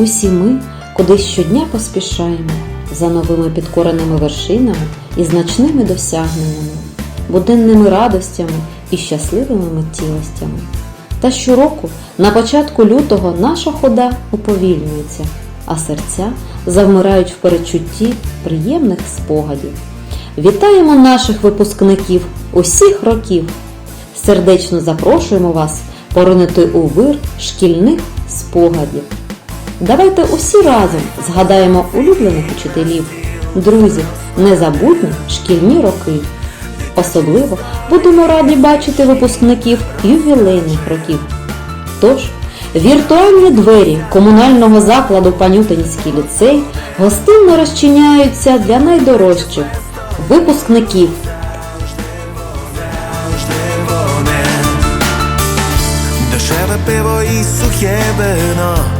Усі ми кудись щодня поспішаємо за новими підкореними вершинами і значними досягненнями, буденними радостями і щасливими миттєвостями. Та щороку на початку лютого наша хода уповільнюється, а серця завмирають в передчутті приємних спогадів. Вітаємо наших випускників усіх років! Сердечно запрошуємо вас поринути у вир шкільних спогадів. Давайте усі разом згадаємо улюблених учителів, друзів, незабутні шкільні роки. Особливо будемо раді бачити випускників ювілейних років. Тож, віртуальні двері комунального закладу Панютинський ліцей гостинно розчиняються для найдорожчих випускників. Дешеве пиво і сухе вино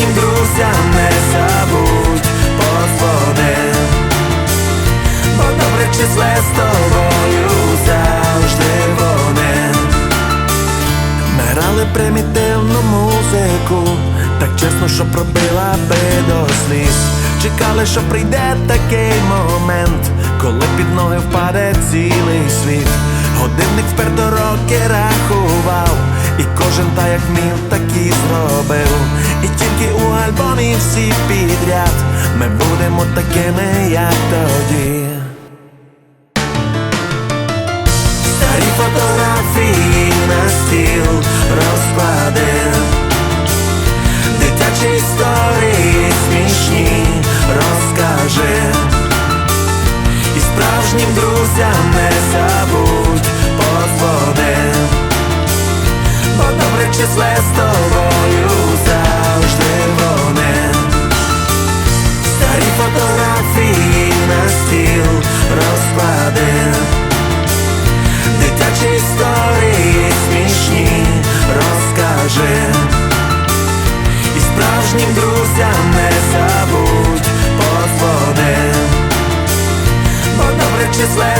справжнім друзям не забудь подзвони. Бо добре числе з тобою завжди вони. Ми грали примітивну музику Так чесно, що пробила би до сліз. Чекали, що прийде такий момент Коли під ноги впаде цілий світ. Годинник вперто роки рахував І кожен та як міг, так і зробив І тільки у альбомі всі підряд. Ми будемо такими, як тоді. Старі фотографії на стіл розклади. Дитячі історії смішні розкажи. І справжнім друзям не забудь подзвони. Бо добре числе з тобою забудь подзвони